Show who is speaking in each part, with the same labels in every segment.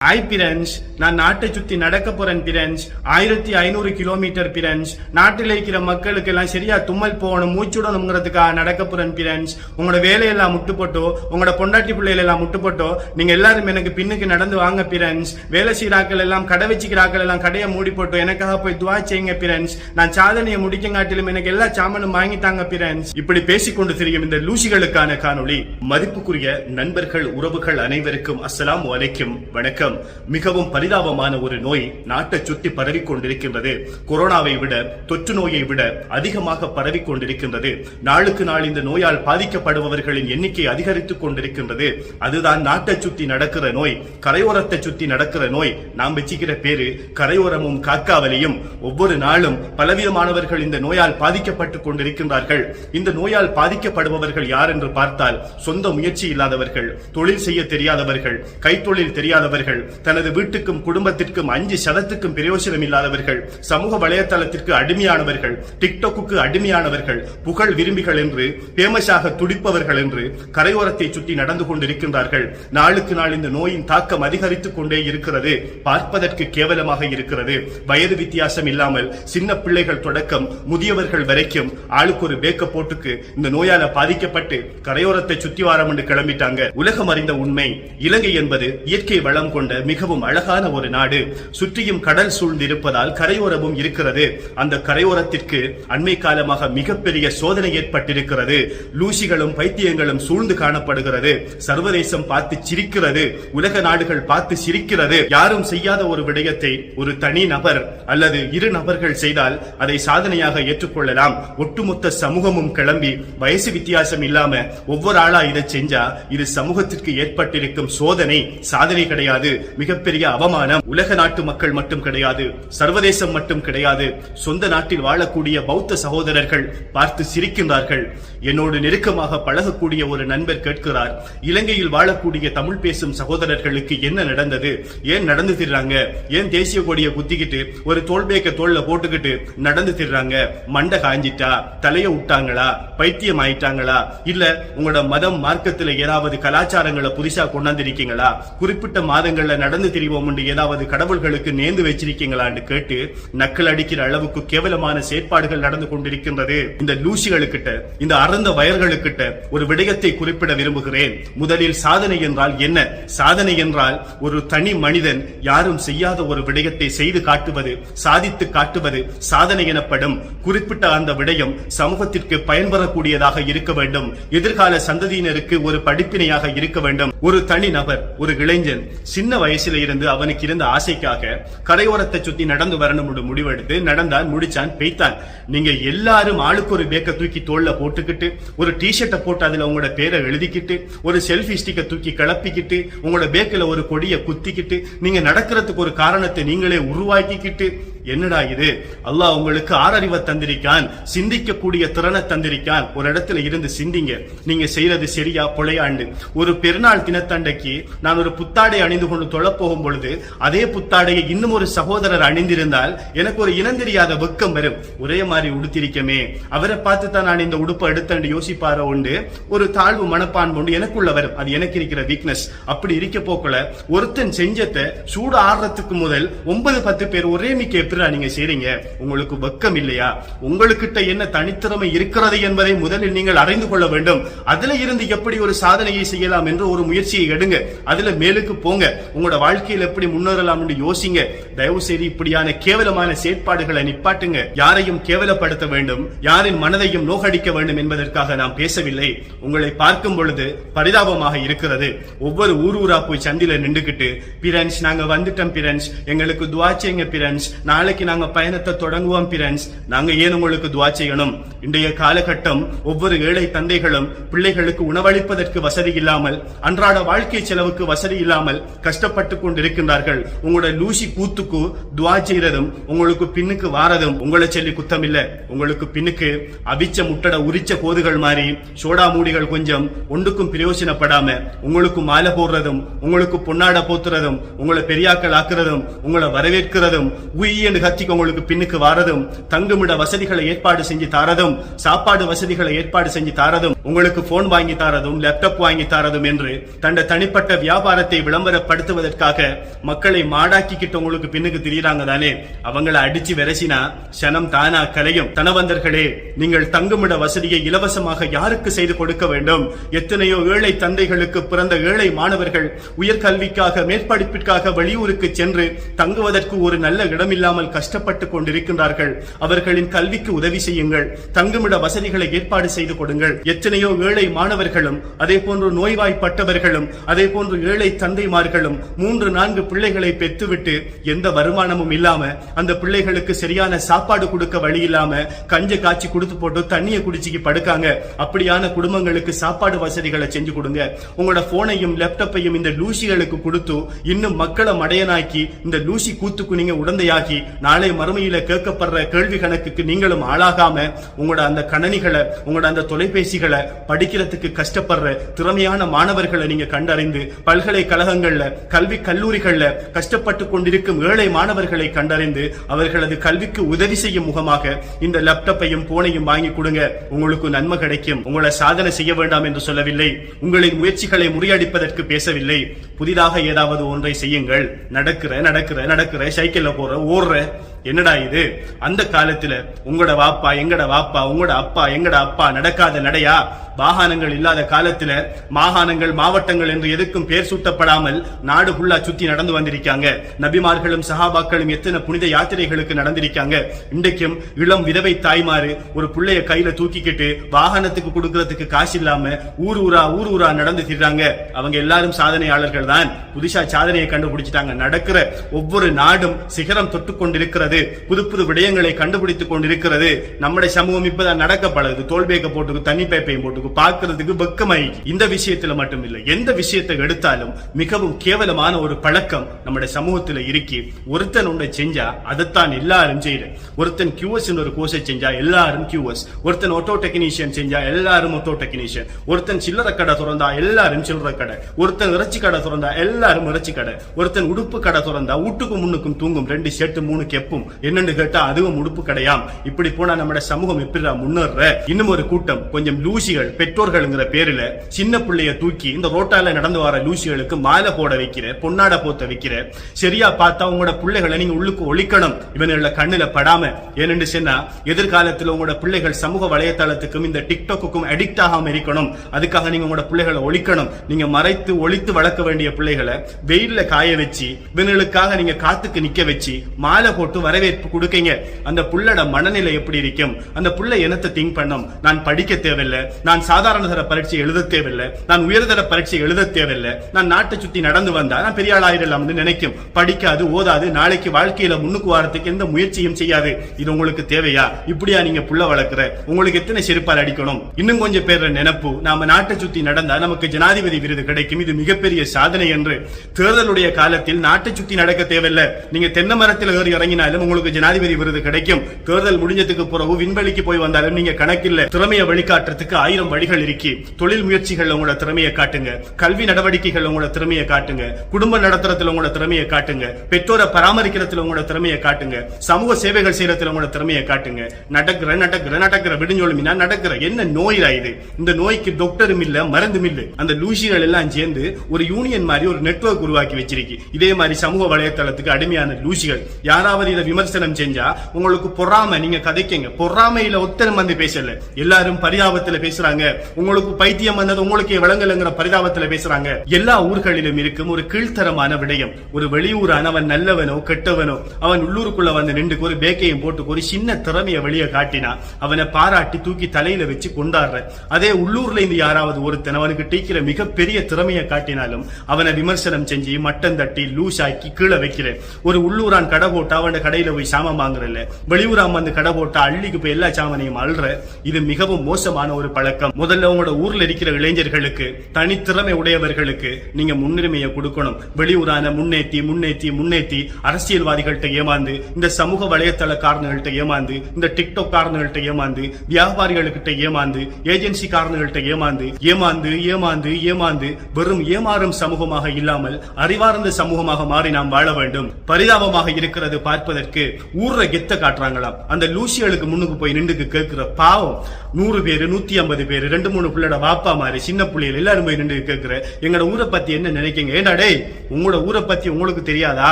Speaker 1: Hi பிரன்ஸ் நான் நாட்டை சுத்தி நடக்க போறேன் பிரன்ஸ் ஆயிரத்தி ஐநூறு கிலோமீட்டர் பிரன்ஸ் நாட்டில் இருக்கிற மக்களுக்கு எல்லாம் சரியா தும்மல் போகணும் மூச்சுடணுங்கிறதுக்காக நடக்க போறேன் பிரன்ஸ் உங்களோட வேலையெல்லாம் முட்டுப்பட்டோ உங்களோட பொண்டாட்டி பிள்ளைகள் எல்லாம் முட்டுப்பட்டோ நீங்க எல்லாரும் எனக்கு பின்னுக்கு நடந்து வாங்க பிரன்ஸ் வேலை செய்யறாக்கள் எல்லாம் கடை வச்சுக்கிறாக்கள் எல்லாம் கடையை மூடி போட்டோ எனக்காக போய் துவா செய்யுங்க பிரன்ஸ் நான் சாதனையை முடிக்கங்காட்டிலும் எனக்கு எல்லா சாமானும் வாங்கி தாங்க பிரன்ஸ் இப்படி பேசிக்கொண்டு திரியும் இந்த லூசிகளுக்கான காணொளி. மதிப்புக்குரிய நண்பர்கள் உறவுகள் அனைவருக்கும் அஸ்லாம் வலைக்கும் வணக்கம். மிகவும் பரிதாபமான ஒரு நோய் நாட்டை சுற்றி பரவிக் கொண்டிருக்கின்றது கொரோனாவை விட தொற்று நோயை விட அதிகமாக பரவிக் கொண்டிருக்கின்றது நாளுக்கு நாள் இந்த நோயால் பாதிக்கப்படுபவர்களின் எண்ணிக்கை அதிகரித்துக் கொண்டிருக்கின்றது. அதுதான் நாட்டை சுத்தி நடக்கிற நோய் கரையோரத்தை சுத்தி நடக்கிற நோய். நாம் வச்சுக்கிற பேரு கரையோரமும் காக்காவலியும். ஒவ்வொரு நாளும் பலவிதமானவர்கள் இந்த நோயால் பாதிக்கப்பட்டுக் கொண்டிருக்கின்றார்கள். இந்த நோயால் பாதிக்கப்படுபவர்கள் யார் என்று பார்த்தால் சொந்த முயற்சி இல்லாதவர்கள் தொழில் செய்ய தெரியாதவர்கள் கைத்தொழில் தெரியாதவர்கள் இல்லாதவர்கள் தனது வீட்டுக்கும் குடும்பத்திற்கும் அஞ்சு சதத்துக்கும் பிரயோசனம் இல்லாதவர்கள் சமூக வலைதளத்திற்கு அடிமையானவர்கள் டிக்டாக்குக்கு அடிமையானவர்கள் புகழ் விரும்பிகள் என்று பேமஸாக துடிப்பவர்கள் என்று கரையோரத்தை சுற்றி நடந்து கொண்டிருக்கின்றார்கள். நாளுக்கு நாள் இந்த நோயின் தாக்கம் அதிகரித்துக் கொண்டே இருக்கிறது. பார்ப்பதற்கு கேவலமாக இருக்கிறது. வயது வித்தியாசம் இல்லாமல் சின்ன பிள்ளைகள் தொடக்கம் முதியவர்கள் வரைக்கும் ஆளுக்கு ஒரு பேக்க போட்டுக்கு இந்த நோயால பாதிக்கப்பட்டு கரையோரத்தை சுற்றி வாரம் என்று கிளம்பிட்டாங்க. உலகம் அறிந்த உண்மை இலங்கை என்பது இயற்கை வளம் கொண்ட மிகவும் அழகான ஒரு நாடு சுற்றியும் கடல் சூழ்ந்து இருப்பதால் கரையோரமும் இருக்கிறது. அந்த கரையோரத்திற்கு அண்மை காலமாக மிகப்பெரிய சோதனை ஏற்பட்டிருக்கிறது. லூசிகளும் பைத்தியங்களும் சூழ்ந்து காணப்படுகிறது. சர்வதேசம் பார்த்து சிரிக்கிறது. உலக நாடுகள் பார்த்து சிரிக்கிறது. யாரும் செய்யாத ஒரு விடயத்தை ஒரு தனி நபர் அல்லது இரு நபர்கள் செய்தால் அதை சாதனையாக ஏற்றுக்கொள்ளலாம். ஒட்டுமொத்த சமூகமும் கிளம்பி வயசு வித்தியாசம் இல்லாம ஒவ்வொரு ஆளா இதை செஞ்சா இது சமூகத்திற்கு ஏற்பட்டிருக்கும் சோதனை. சாதனை கிடையாது. மிகப்பெரிய அவமானம். உலக நாட்டு மக்கள் மட்டும் கிடையாது சர்வதேசம் மட்டும் கிடையாது சொந்த நாட்டில் வாழக்கூடிய பௌத்த சகோதரர்கள் பார்த்து சிரிக்கின்றார்கள். என்னோடு நெருக்கமாக பழகக்கூடிய ஒரு நண்பர் கேட்கிறார் இலங்கையில் வாழக்கூடிய தமிழ் பேசும் சகோதரர்களுக்கு என்ன நடந்தது? ஏன் நடந்து திர்றாங்க? ஏன் தேசிய கொடியை குத்திக்கிட்டு ஒரு தோல்பேக்க தோல்ல போட்டுக்கிட்டு நடந்து திடுறாங்க மண்டை காஞ்சிட்டா? தலைய விட்டாங்களா பைத்தியம் ஆயிட்டாங்களா? இல்ல உங்களோட மதம் மார்க்கத்துல ஏதாவது கலாச்சாரங்களை புதுசா கொண்டாந்திருக்கீங்களா குறிப்பிட்ட மாதங்கள்ல நடந்து திரிவோம் ஏதாவது கடவுள்களுக்கு நேர்ந்து வச்சிருக்கீங்களான்னு கேட்டு நக்கல் அடிக்கிற அளவுக்கு கேவலமான செயற்பாடுகள் நடந்து கொண்டிருக்கின்றது. இந்த லூசிகளுக்கிட்ட இந்த அறந்த வயர்களுக்கிட்ட ஒரு விடயத்தை குறிப்பிட விரும்புகிறேன். முதலில் சாதனை என்றால் என்ன? சாதனை என்றால் ஒரு தனி மனிதன் யாரும் செய்யாத ஒரு விடயத்தை செய்து காட்டுவது சாதித்து காட்டுவது சாதனை எனப்படும். குறிப்பிட்ட அந்த விடயம் சமூகத்திற்கு பயன்பெறக்கூடியதாக இருக்க வேண்டும். எதிர்கால சந்ததியினருக்கு ஒரு படிப்பினையாக இருக்க வேண்டும். ஒரு தனி நபர் ஒரு இளைஞன் சின்ன வயசுல இருந்து அவனுக்கு இருந்த ஆசைக்காக கரையோரத்தை சுத்தி நடந்து வரணும் முடிவெடுத்து நடந்தான் முடிச்சான் பெய்தான் நீங்க எல்லாரும் ஆளுக்கு ஒரு பேக்க தூக்கி தோல்ல போட்டுக்கிட்டு ஒரு டிஷர்ட்டை போட்டு அதுல உங்களோட பேரை எழுதிக்கிட்டு ஒரு செல்ஃபி ஸ்டிக்கை தூக்கி கிளப்பிக்கிட்டு உங்களோட பேக்கில் ஒரு கொடியை குத்திக்கிட்டு நீங்க நடக்கிறதுக்கு ஒரு காரணத்தை நீங்களே உருவாக்கிக்கிட்டு என்னடா இது? அல்லாஹ் உங்களுக்கு ஆறறிவை தந்திருக்கான் சிந்திக்கக்கூடிய திறனை தந்திருக்கான். ஒரு இடத்துல இருந்து சிந்திங்க. நீங்க செய்யறது சரியா பொழையாண்டு ஒரு பெருநாள் தினத்தண்டைக்கு நான் ஒரு புத்தாடை அணிந்து கொண்டு தொழப் போகும் பொழுது அதே புத்தாடையை இன்னும் ஒரு சகோதரர் அணிந்திருந்தால் எனக்கு ஒரு இனம் தெரியாத வெக்கம் வரும். ஒரே மாதிரி உடுத்திருக்கமே. அவரை பார்த்து தான் நான் இந்த உடுப்பை எடுத்தேன் யோசிப்பார உண்டு? ஒரு தாழ்வு மனப்பான் உண்டு எனக்குள்ள வரும். அது எனக்கு இருக்கிற வீக்னஸ் அப்படி இருக்க போக்குல ஒருத்தன் செஞ்சத்தை சூடு ஆடுறதுக்கு முதல் ஒன்பது பத்து பேர் ஒரே மிக்க எப்படிடா நீங்க செய்றீங்க. உங்களுக்கு வெக்கம் இல்லையா? உங்களுக்கிட்ட என்ன தனித்திறமை இருக்கிறது என்பதை முதலில் நீங்கள் அறிந்து கொள்ள வேண்டும். அதுல இருந்து எப்படி ஒரு சாதனையை செய்யலாம் என்று ஒரு முயற்சியை எடுங்க. அதுல மேலுக்கு போங்க. உங்களோட வாழ்க்கையில் எப்படி முன்னேறலாம் என்று யோசிங்க. தயவு செய்து இப்படியான கேவலமான செயற்பாடுகளை நிப்பாட்டுங்க. யாரையும் கேவலப்படுத்த வேண்டும். யாரின் மனதையும் நோகடிக்க வேண்டும் என்பதற்காக நாம் பேசவில்லை. உங்களை பார்க்கும் பொழுது பரிதாபமாக இருக்கிறது. ஒவ்வொரு ஊர் ஊரா போய் சந்தில நின்றுகிட்டு பிரன்ஸ் நாங்க வந்துட்டோம் பிரன்ஸ் எங்களுக்கு துவா பிரன்ஸ் நான் நாளைக்கு நாங்க பயணத்தை தொடங்குவோம் பிரன்ஸ் நாங்க ஏன் உங்களுக்கு துவா செய்யணும்? இன்றைய காலகட்டம் ஒவ்வொரு ஏழை தந்தைகளும் பிள்ளைகளுக்கு உணவளிப்பதற்கு வசதி இல்லாமல் அன்றாட வாழ்க்கை செலவுக்கு வசதி இல்லாமல் கஷ்டப்பட்டு கொண்டிருக்கின்றார்கள். உங்களோட லூசி கூத்துக்கு துவா செய்யறதும் உங்களுக்கு பின்னுக்கு வாரதும் உங்களை சொல்லி குத்தம் இல்ல உங்களுக்கு பின்னுக்கு அவிச்ச முட்டட உரிச்ச கோதுகள் மாதிரி சோடா மூடிகள் கொஞ்சம் ஒன்றுக்கும் பிரயோஜனப்படாம உங்களுக்கு மாலை போடுறதும் உங்களுக்கு பொன்னாட போத்துறதும் உங்களை பெரியாக்கள் ஆக்குறதும் உங்களை வரவேற்கிறதும் உயிர் என்று கத்திக்கு உங்களுக்கு பின்னுக்கு வாரதும் தங்குமிட வசதிகளை ஏற்பாடு செஞ்சு தாரதும் சாப்பாடு வசதிகளை ஏற்பாடு செஞ்சு தாரதும் உங்களுக்கு போன் வாங்கி தாரதும் லேப்டாப் வாங்கி தாரதும் என்று தண்ட தனிப்பட்ட வியாபாரத்தை விளம்பரப்படுத்துவதற்காக மக்களை மாடாக்கிக்கிட்டு உங்களுக்கு பின்னுக்கு திரியறாங்க தானே. அவங்கள அடிச்சு விரசினா சனம் தானா கலையும். தனவந்தர்களே நீங்கள் தங்குமிட வசதியை இலவசமாக யாருக்கு செய்து கொடுக்க வேண்டும்? எத்தனையோ ஏழை தந்தைகளுக்கு பிறந்த ஏழை மாணவர்கள் உயர்கல்விக்காக மேற்படிப்பிற்காக வெளியூருக்கு சென்று தங்குவதற்கு ஒரு நல்ல இடமில்லாமல் இல்லாமல் கஷ்டப்பட்டு கொண்டிருக்கின்றார்கள். அவர்களின் கல்விக்கு உதவி செய்யுங்கள். தங்குமிட வசதிகளை ஏற்பாடு செய்து கொடுங்கள். எத்தனையோ ஏழை மாணவர்களும் அதே போன்று நோய்வாய்ப்பட்டவர்களும் அதே போன்று ஏழை தந்தைமார்களும் மூன்று நான்கு பிள்ளைகளை பெற்றுவிட்டு எந்த வருமானமும் இல்லாம அந்த பிள்ளைகளுக்கு சரியான சாப்பாடு கொடுக்க வழி இல்லாம கஞ்ச காய்ச்சி கொடுத்து போட்டு தண்ணியை குடிச்சிக்கு படுக்காங்க. அப்படியான குடும்பங்களுக்கு சாப்பாடு வசதிகளை செஞ்சு கொடுங்க. உங்களோட போனையும் லேப்டாப்பையும் இந்த லூசிகளுக்கு கொடுத்து இன்னும் மக்களை மடையனாக்கி இந்த லூசி கூத்துக்கு நீங்க உடந்தையாகி நாளை மறுமையில கேட்கப்படுற கேள்வி கணக்குக்கு நீங்களும் ஆளாகாம உங்களோட அந்த கணனிகளை உங்களோட அந்த தொலைபேசிகளை படிக்கிறதுக்கு கஷ்டப்படுற திறமையான மாணவர்களை நீங்க கண்டறிந்து பல்கலைக்கழகங்கள்ல கல்வி கல்லூரிகள்ல கஷ்டப்பட்டு கொண்டிருக்கும் ஏழை மாணவர்களை கண்டறிந்து அவர்களது கல்விக்கு உதவி செய்யும் முகமாக இந்த லேப்டாப்பையும் போனையும் வாங்கி கொடுங்க. உங்களுக்கு நன்மை கிடைக்கும். உங்களை சாதனை செய்ய வேண்டாம் என்று சொல்லவில்லை. உங்களின் முயற்சிகளை முறியடிப்பதற்கு பேசவில்லை. புதிதாக ஏதாவது ஒன்றை செய்யுங்கள். நடக்கிற நடக்கிற நடக்கிற சைக்கிள்ல போற ஓடுற è என்னடா இது? அந்த காலத்துல உங்களோட வாப்பா எங்கட வாப்பா உங்களோட அப்பா எங்கட அப்பா நடக்காத நடையா? வாகனங்கள் இல்லாத காலத்துல மாகாணங்கள் மாவட்டங்கள் என்று எதுக்கும் பேர் சூட்டப்படாமல் நாடு ஃபுல்லா சுத்தி நடந்து வந்திருக்காங்க. நபிமார்களும் சஹாபாக்களும் எத்தனை புனித யாத்திரைகளுக்கு நடந்திருக்காங்க. இன்றைக்கும் இளம் விதவை தாய்மாறு ஒரு புள்ளைய கையில தூக்கிக்கிட்டு வாகனத்துக்கு கொடுக்கறதுக்கு காசு இல்லாம ஊர் ஊரா ஊர் ஊரா நடந்து திடுறாங்க அவங்க எல்லாரும் சாதனையாளர்கள் தான். புதுசா சாதனையை கண்டுபிடிச்சிட்டாங்க. நடக்கிற ஒவ்வொரு நாடும் சிகரம் தொட்டு கொண்டிருக்கிறது புது புது விடயங்களை கண்டுபிடித்துக் கொண்டிருக்கிறது. நம்முடைய சமூகம் இப்பதான் நடக்க பழகுது. தோல்பேக்க போட்டுக்கு தண்ணி பேப்பையும் போட்டுக்கு பார்க்கறதுக்கு வெக்கமாயி. இந்த விஷயத்துல மட்டும் இல்லை. எந்த விஷயத்தை எடுத்தாலும் மிகவும் கேவலமான ஒரு பழக்கம் நம்முடைய சமூகத்துல இருக்கி ஒருத்தன் ஒன்றை செஞ்சா அதைத்தான் எல்லாரும் செய்யல ஒருத்தன் கியூஎஸ் ஒரு கோர்ஸை செஞ்சா எல்லாரும் கியூஎஸ் ஒருத்தன் ஒட்டோ டெக்னீஷியன் செஞ்சா எல்லாரும் ஒட்டோ டெக்னீஷியன் ஒருத்தன் சில்லறை கடை திறந்தா எல்லாரும் சில்லறை கடை. ஒருத்தன் இறைச்சி கடை திறந்தா எல்லாரும் இறைச்சி கடை. ஒருத்தன் உடுப்பு கடை திறந்தா வீட்டுக்கும் முன்னுக்கும் தூங்கும் ரெண்டு ஷர்ட் மூணு கெப்பும் என்னன்னு கேட்டா அதுவும் உடுப்பு கிடையாம். இப்படி போனா நம்ம சமூகம் எப்படி முன்னேற இன்னும் ஒரு கூட்டம். கொஞ்சம் லூசிகள் பெற்றோர்கள்ங்கிற பேர்ல சின்ன பிள்ளைய தூக்கி இந்த ரோட்டால நடந்து வர லூசிகளுக்கு மாலை போட வைக்கிற பொன்னாட போத்த வைக்கிற சரியா பார்த்தா உங்களோட பிள்ளைகளை நீங்க உள்ளுக்கு ஒழிக்கணும். இவனுள்ள கண்ணுல படாம. ஏனென்று சொன்னா எதிர்காலத்தில் உங்களோட பிள்ளைகள் சமூக வலைத்தளத்துக்கும் இந்த டிக்டாக்குக்கும் அடிக்ட் ஆகாம இருக்கணும். அதுக்காக நீங்க உங்களோட பிள்ளைகளை ஒழிக்கணும். நீங்க மறைத்து ஒழித்து வளர்க்க வேண்டிய பிள்ளைகளை வெயில்ல காய வச்சு இவனுக்காக நீங்க காத்துக்கு நிக்க வச்சு மாலை போட்டு வரவேற்பு கொடுக்கீங்க. அந்த புள்ளோட மனநிலை எப்படி இருக்கும்? அந்த புள்ள என்னத்தை திங்க் பண்ணும்? நான் படிக்க தேவையில்லை. நான் சாதாரண தர பரீட்சை எழுத தேவையில்லை. நான் உயர்தர பரீட்சை எழுத தேவையில்லை. நான் நாட்டை சுத்தி நடந்து வந்தா நான் பெரிய ஆளாயிரலாம்னு நினைக்கும். படிக்காது ஓதாது நாளைக்கு வாழ்க்கையில முன்னுக்கு வாரத்துக்கு எந்த முயற்சியும் செய்யாது. இது உங்களுக்கு தேவையா? இப்படியா நீங்க புள்ள வளர்க்குற? உங்களுக்கு எத்தனை செருப்பால் அடிக்கணும்? இன்னும் கொஞ்சம் பேர் நினைப்பு. நாம நாட்டை சுத்தி நடந்தா நமக்கு ஜனாதிபதி விருது கிடைக்கும். இது மிகப்பெரிய சாதனை என்று. தேர்தலுடைய காலத்தில் நாட்டை சுத்தி நடக்க தேவையில்லை. நீங்க தென்னை மரத்தில் ஏறி இறங்கினாலும் உங்களுக்கு ஜனாதிபதி விருது கிடைக்கும். தேர்தல் முடிஞ்சதுக்கு பிறகு விண்வெளிக்கு போய் வந்தாலும் நீங்க கணக்கில் திறமையை வெளிக்காட்டுறதுக்கு ஆயிரம் வழிகள் இருக்கு. தொழில் முயற்சிகள் உங்களோட திறமையை காட்டுங்க. கல்வி நடவடிக்கைகள் உங்களோட திறமையை காட்டுங்க. குடும்ப நடத்துறதுல உங்களோட திறமையை காட்டுங்க. பெற்றோரை பராமரிக்கிறதுல உங்களோட திறமையை காட்டுங்க. சமூக சேவைகள் செய்யறதுல உங்களோட திறமையை காட்டுங்க. நடக்கிற நடக்கிற நடக்கிற விடுஞ்சோலுமினா நடக்கிற என்ன நோய் இது? இந்த நோய்க்கு டாக்டரும் இல்ல மருந்தும் இல்ல. அந்த லூசிகள் எல்லாம் சேர்ந்து ஒரு யூனியன் மாதிரி ஒரு நெட்வொர்க் உருவாக்கி வச்சிருக்கு. இதே மாதிரி சமூக வலைத்தளத்துக்கு அடிமையான லூசிகள். யாராவது இதை விமர்சனம் செஞ்சா உங்களுக்கு பொறாம நீங்க கதைக்கங்க. பொறாமையில ஒத்தனை வந்து பேசல. எல்லாரும் பரிதாபத்துல பேசுறாங்க. உங்களுக்கு பைத்தியம் வந்தது உங்களுக்கு விளங்கலங்கிற பரிதாபத்துல பேசுறாங்க. எல்லா ஊர்களிலும் இருக்கும் ஒரு கீழ்த்தரமான விடயம். ஒரு வெளியூரான அவன் நல்லவனோ கெட்டவனோ அவன் உள்ளூருக்குள்ள வந்து நின்று ஒரு பேக்கையும் போட்டு ஒரு சின்ன திறமையை வெளியே காட்டினா அவனை பாராட்டி தூக்கி தலையில வச்சு கொண்டாடுற. அதே உள்ளூர்ல இருந்து யாராவது ஒருத்தன் அவனுக்கு டீக்கிற மிகப்பெரிய திறமையை காட்டினாலும் அவனை விமர்சனம் செஞ்சு மட்டம் தட்டி லூஸ் ஆக்கி கீழே வைக்கிற. ஒரு உள்ளூரான் கடை போட்டால் அவனோட கடை கடையில போய் சாமான் வாங்குறல வெளியூராம் வந்து கடை போட்டு அள்ளிக்கு போய் எல்லா சாமானையும் அள்ளுற இது மிகவும் மோசமான ஒரு பழக்கம். முதல்ல உங்களோட ஊர்ல இருக்கிற இளைஞர்களுக்கு தனித்திறமை உடையவர்களுக்கு நீங்க முன்னுரிமையை கொடுக்கணும். வெளியூரான முன்னேத்தி முன்னேத்தி முன்னேத்தி அரசியல்வாதிகள்கிட்ட ஏமாந்து இந்த சமூக வலைத்தள காரணங்கள்ட்ட ஏமாந்து இந்த டிக்டாக் காரணங்கள்ட்ட ஏமாந்து வியாபாரிகளுக்கிட்ட ஏமாந்து ஏஜென்சி காரணங்கள்ட்ட ஏமாந்து ஏமாந்து ஏமாந்து ஏமாந்து வெறும் ஏமாறும் சமூகமாக இல்லாமல் அறிவார்ந்த சமூகமாக மாறி நாம் வாழ வேண்டும். பரிதாபமாக இருக்கிறது பார்ப்பதற்கு மக்களுக்கு ஊர்ற கெத்த காட்டுறாங்களாம். அந்த லூசியலுக்கு முன்னுக்கு போய் நின்றுக்கு கேட்கிற பாவம். நூறு பேர் நூத்தி ஐம்பது பேர் ரெண்டு மூணு பிள்ளையோட வாப்பா மாதிரி சின்ன பிள்ளைகள் எல்லாரும் போய் நின்று கேட்கிற எங்களோட ஊரை பத்தி என்ன நினைக்கீங்க ஏண்டா டேய் உங்களோட ஊரை பத்தி உங்களுக்கு தெரியாதா?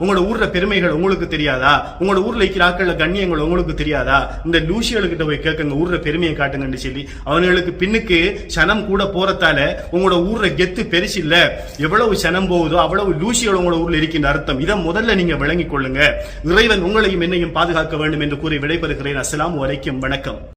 Speaker 1: உங்களோட ஊர்ல பெருமைகள் உங்களுக்கு தெரியாதா? உங்களோட ஊர்ல இருக்கிற ஆட்கள கண்ணியங்கள் உங்களுக்கு தெரியாதா? இந்த லூசிகளுக்கிட்ட போய் கேட்குங்க ஊர்ல பெருமையை காட்டுங்கன்னு சொல்லி. அவங்களுக்கு பின்னுக்கு சனம் கூட போறதால உங்களோட ஊர்ல கெத்து பெருசு இல்ல. எவ்வளவு சனம் போகுதோ அவ்வளவு லூசியல் உங்களோட ஊர்ல இருக்கின்ற அர்த்தம். இதை முதல்ல நீங்க விளங்கிக் கொள்ளுங்க. இறை இறைவன் உங்களையும் என்னையும் பாதுகாக்க வேண்டும் என்று கூறி விடைபெறுகிறேன். அஸ்லாம் வரைக்கும் வணக்கம்.